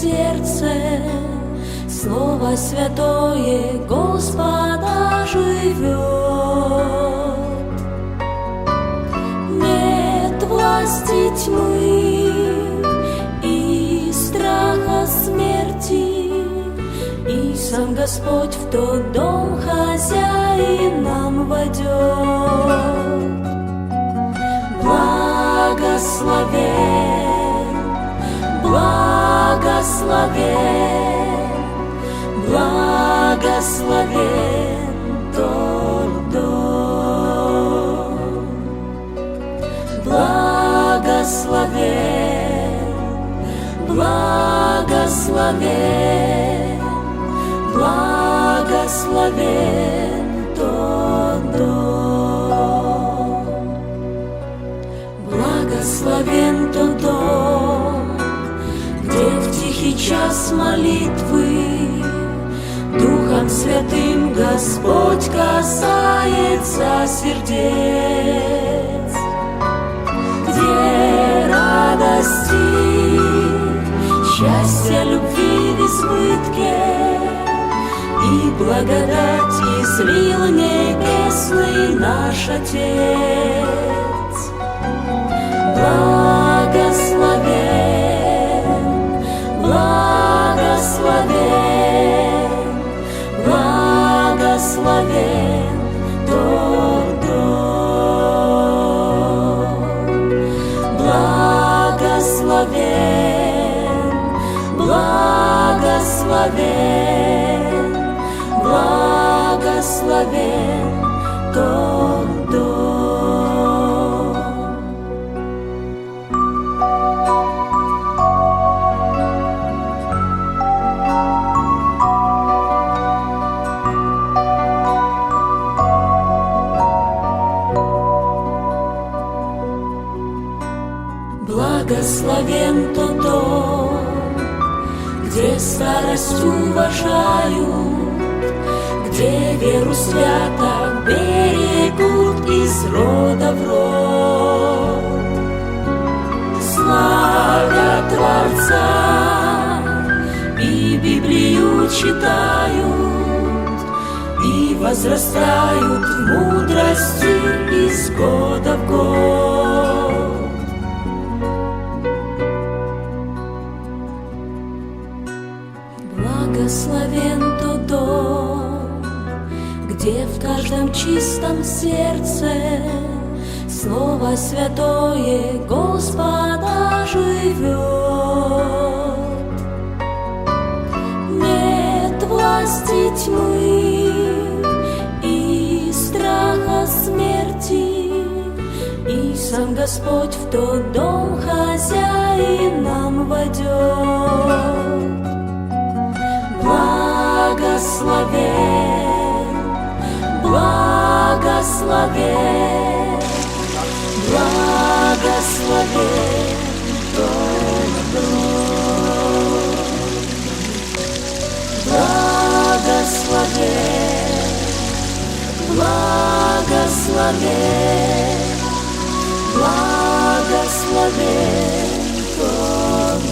сердце Слово святое Господа живет. Нет власти тьмы и страха смерти, И сам Господь в тот дом хозяин нам войдет. Благословен, благословен, благословен тот дом. Благословен, благословен, благословен тот дом. Благословен тот тихий час молитвы. Духом Святым Господь касается сердец, где радости, счастья, любви в избытке. И благодати слил небесный наш Отец. Благословен, благословен, благословен тот где старость уважают, где веру свято берегут из рода в род. Славят Творца и Библию читают, и возрастают в мудрости из года в год. Благословен тот дом, где в каждом чистом сердце Слово святое Господа живет. Нет власти тьмы и страха смерти, И сам Господь в тот дом хозяин нам войдет. Благословен, благословен, благословен дом. Благословен, благословен, благословен тот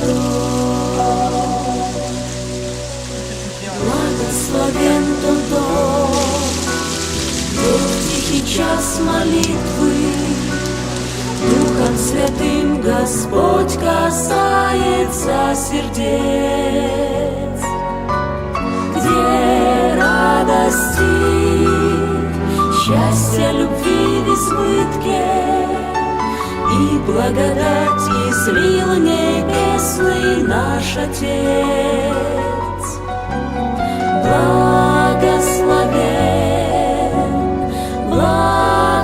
Благословен тот дом, в тихий час молитвы Духом Святым Господь касается сердец, где радости, счастья, любви в избытке и благодати слил небесный наш Отец. Благословен, благословен,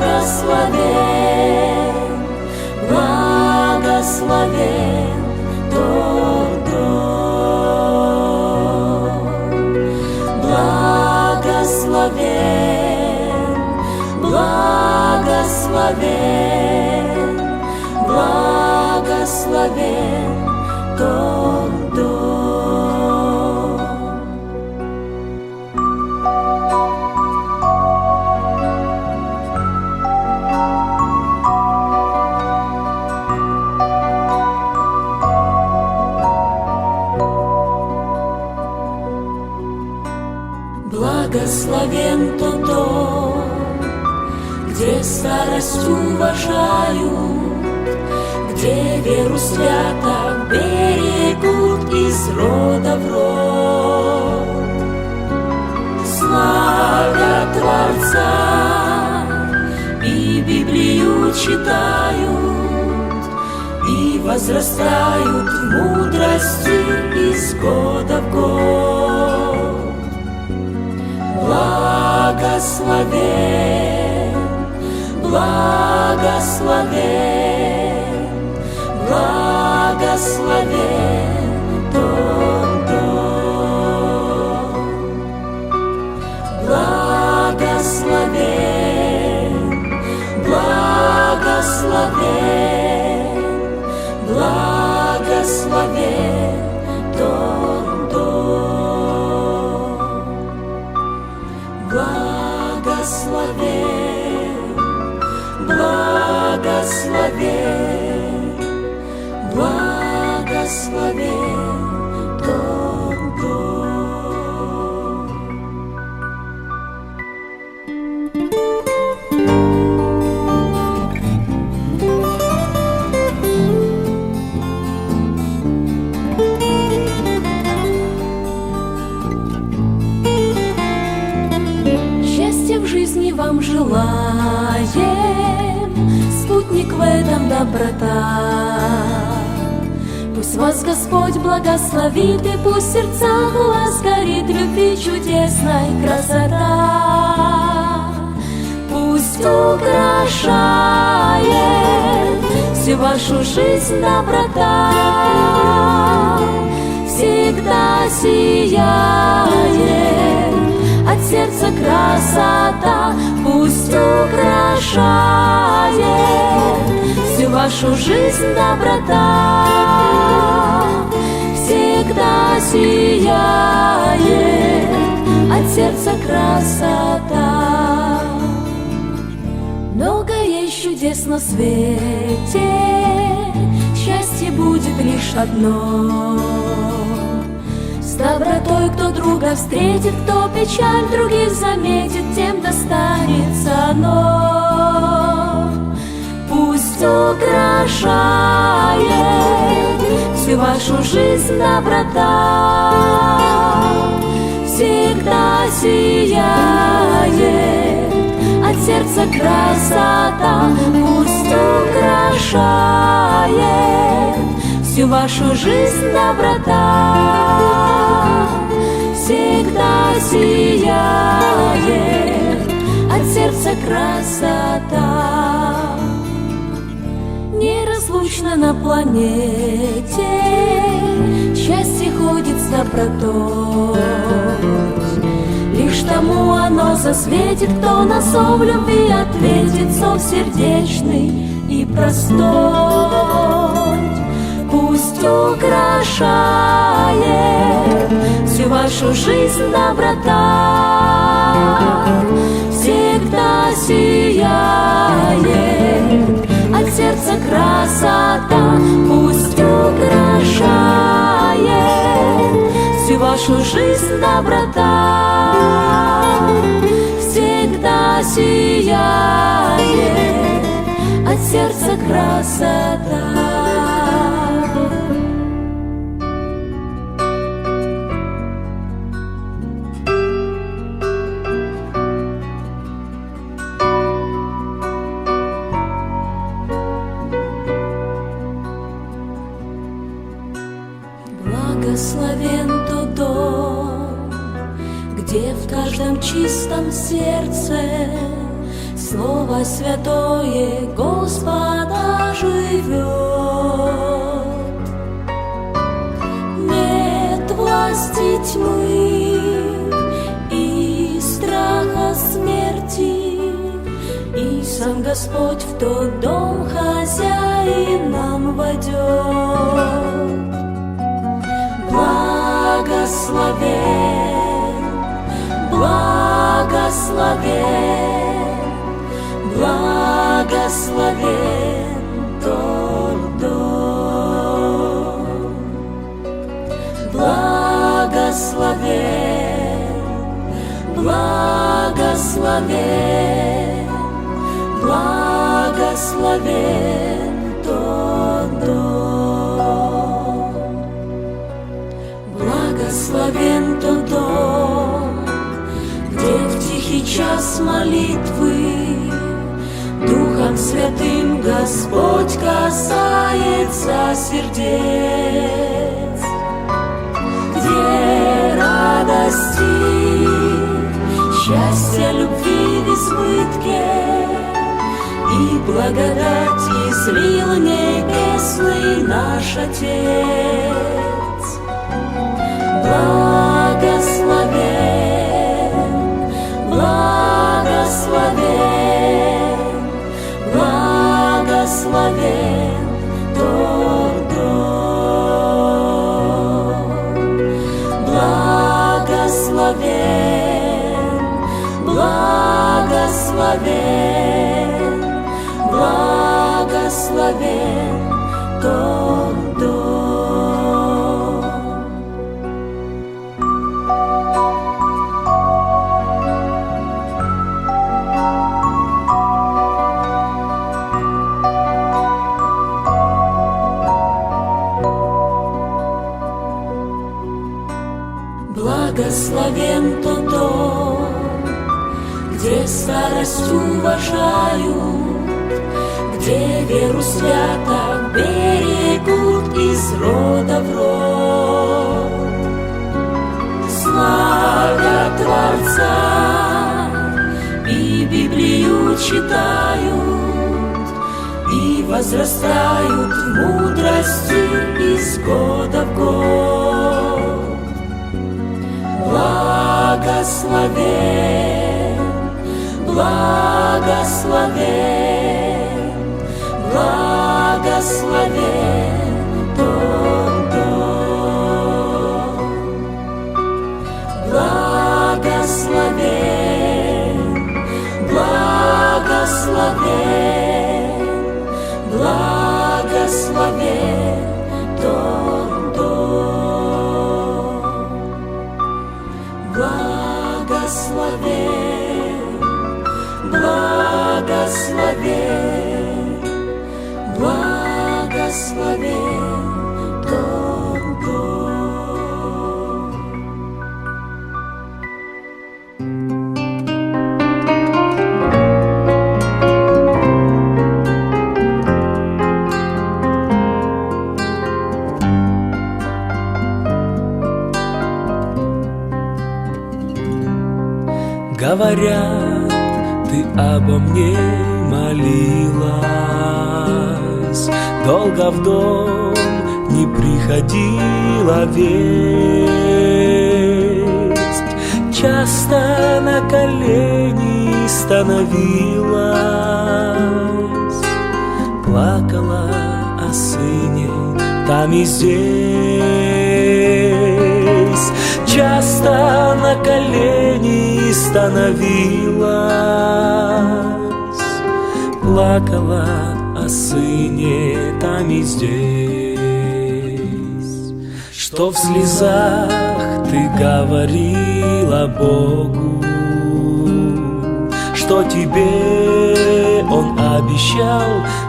благословен тот вам желаем, спутник в этом доброта. Пусть вас Господь благословит, и пусть в сердцах у вас горит любви чудесной красота. Пусть украшает всю вашу жизнь доброта, всегда сияет от сердца красота, пусть украшает всю вашу жизнь доброта, всегда сияет от сердца красота. Много есть чудес на свете, счастье будет лишь одно. С добротой, кто друга встретит, кто печаль других заметит, тем достанется оно. Пусть украшает всю вашу жизнь доброта, всегда сияет от сердца красота, пусть украшает всю вашу жизнь доброта, всегда сияет от сердца красота. Неразлучно на планете счастье ходит с добротой. Лишь тому оно засветит, кто на зов любви ответит, зов сердечный и простой. Пусть украшает всю вашу жизнь доброта, всегда сияет от сердца красота, пусть украшает всю вашу жизнь доброта, всегда сияет от сердца красота. Благословен тот дом, где в каждом чистом сердце Слово святое Господа живет. Нет власти тьмы и страха смерти, И сам Господь в тот дом хозяином войдет. Благословен, благословен, благословен тот дом. Благословен, благословен, благословен Благословен тот дом, где в тихий час молитвы Духом Святым Господь касается сердец, где радости, счастья, любви в избытке и благодать излил небесный наш Отец. Благословен, благословен, благословен читают, и возрастают в мудрости из года в год. Благословен, благословен, благословен благословен, благословен тот дом. Благословен, благословен, благословен и здесь, Часто на колени становилась, Плакала о сыне там и здесь, Что в слезах ты говорила Богу, Что тебе Он обещал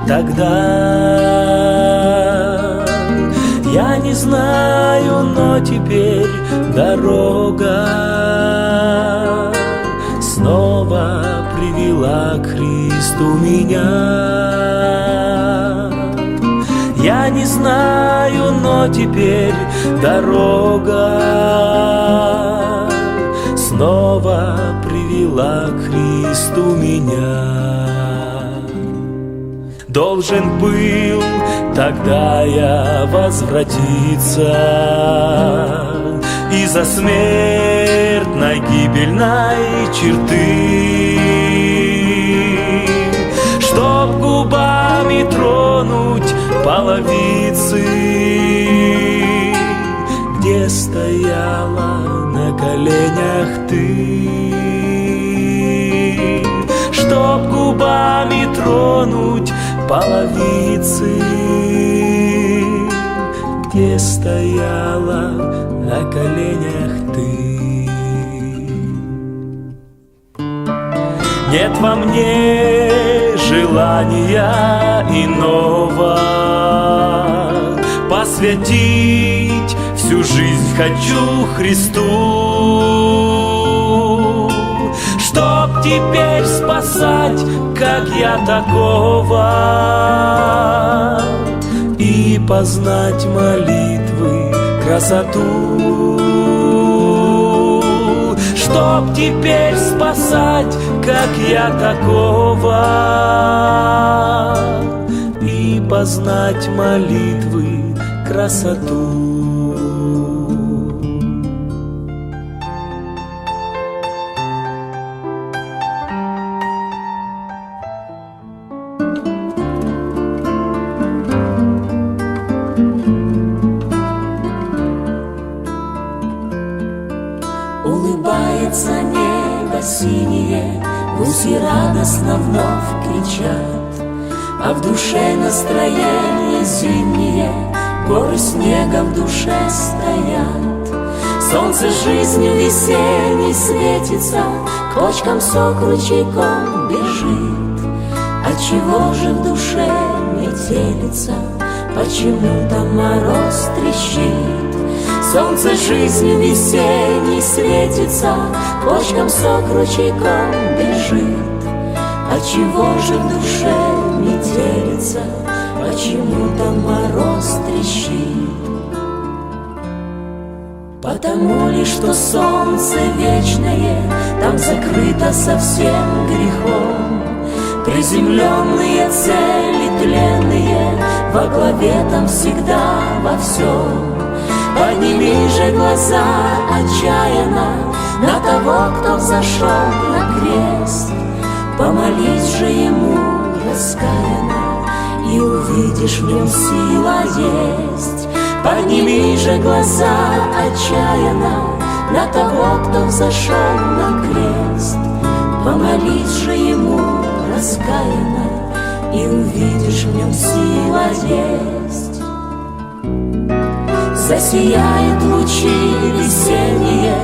тогда. Я не знаю, но теперь дорога снова привела к Христу меня. Я не знаю, но теперь дорога снова привела к Христу меня. Должен был тогда я возвратиться Из-за смертной гибельной черты Чтоб губами тронуть половицы Где стояла на коленях ты. Чтоб губами тронуть половицы Где стояла на коленях ты. Нет во мне желания иного. Посвятить всю жизнь хочу Христу. Чтоб теперь спасать, как я такого И познать молитвы красоту. Чтоб теперь спасать, как я такого. И познать молитвы красоту радостно вновь кричат, А в душе настроение зимнее, Горы снега в душе стоят. Солнце жизнью весенней светится, К почкам сок ручейком бежит. Отчего же в душе метелится, Почему-то мороз трещит? Солнце жизнью весенней светится, Почкам сок ручейком бежит. Отчего же в душе метелится, Почему-то мороз трещит? Потому ли, что солнце вечное Там закрыто совсем грехом, Приземленные цели тленные Во главе там всегда во всем. Подними же глаза отчаянно На того, кто взошел на крест Помолись же ему раскаянно И увидишь в нем сила есть. Подними же глаза отчаянно На того, кто взошел на крест. Помолись же ему раскаянно И увидишь в нем сила есть. Засияет лучи весенние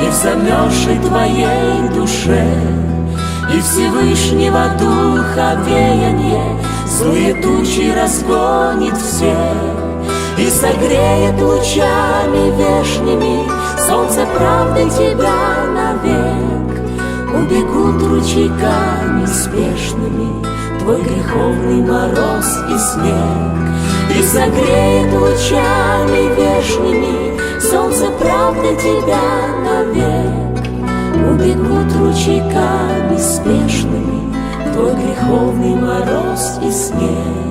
И в замерзшей твоей душе И Всевышнего Духа веяние Злые тучи разгонит все И согреет лучами вешними. Солнце правды тебя навек. Убегут ручейками спешными Твой греховный мороз и снег. И согреет лучами вешними Солнце правды тебя навек Убегут ручейками спешными Твой греховный мороз и снег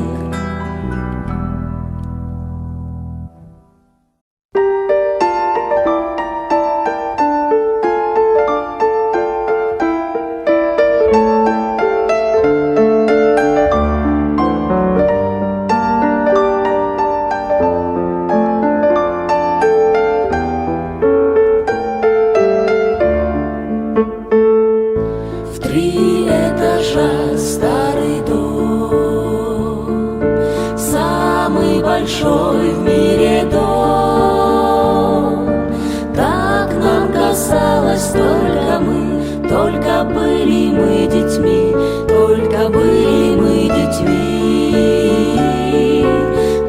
Только были мы детьми Только были мы детьми.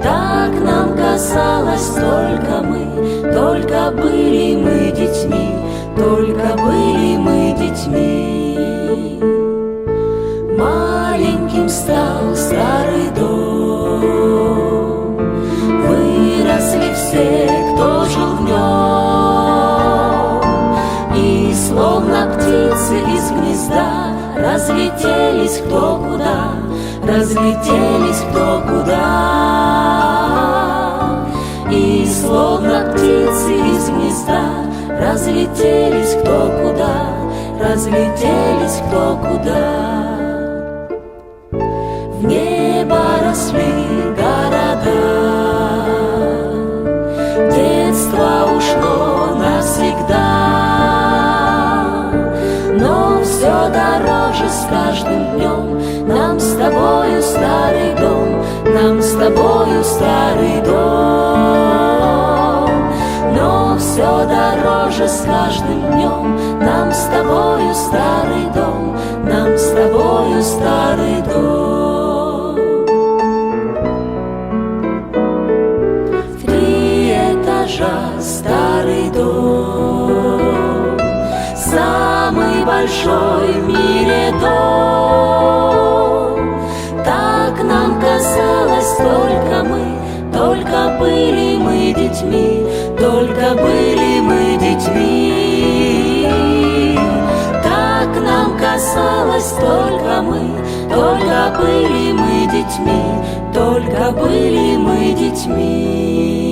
Так нам казалось только мы Только были мы детьми Только были мы детьми. Маленьким стал старый дом. Выросли все, птицы из гнезда Разлетелись кто куда Разлетелись кто куда. И словно птицы из гнезда Разлетелись кто куда Разлетелись кто куда. В небо росли тобою старый дом Но все дороже с каждым днем Нам с тобою старый дом нам с тобою старый дом. Три этажа старый дом, самый большой в мире дом. Детьми, только были мы детьми. Так нам казалось только мы, только были мы детьми, только были мы детьми.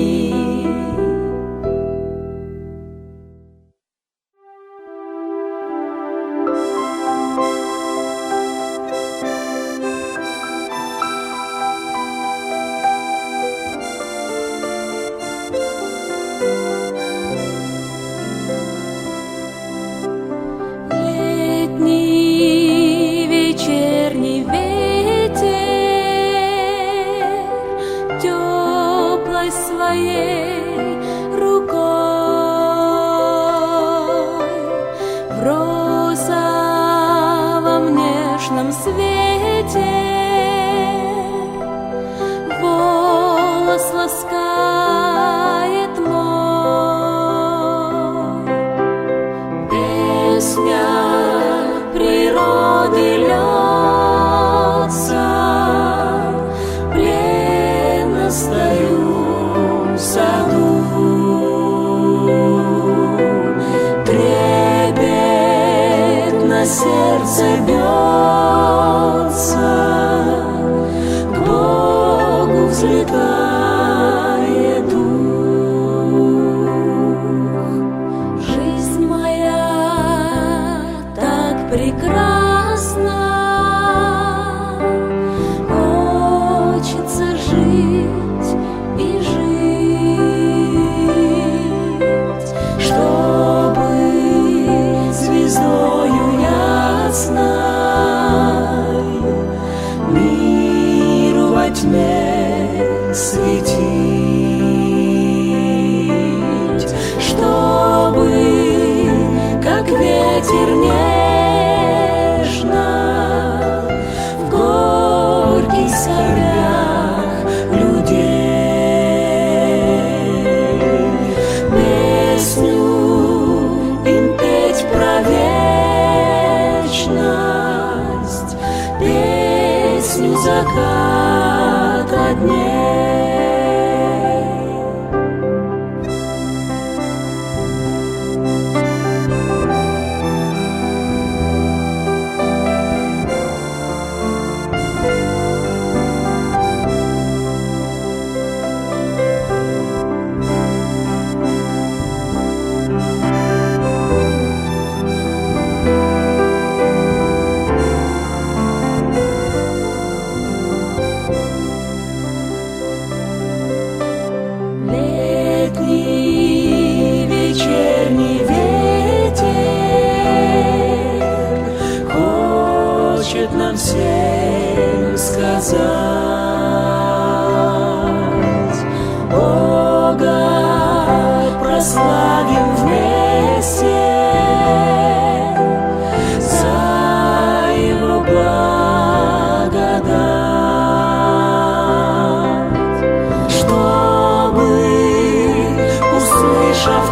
Услышав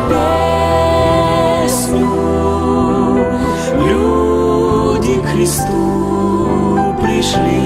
песню, люди к Христу пришли.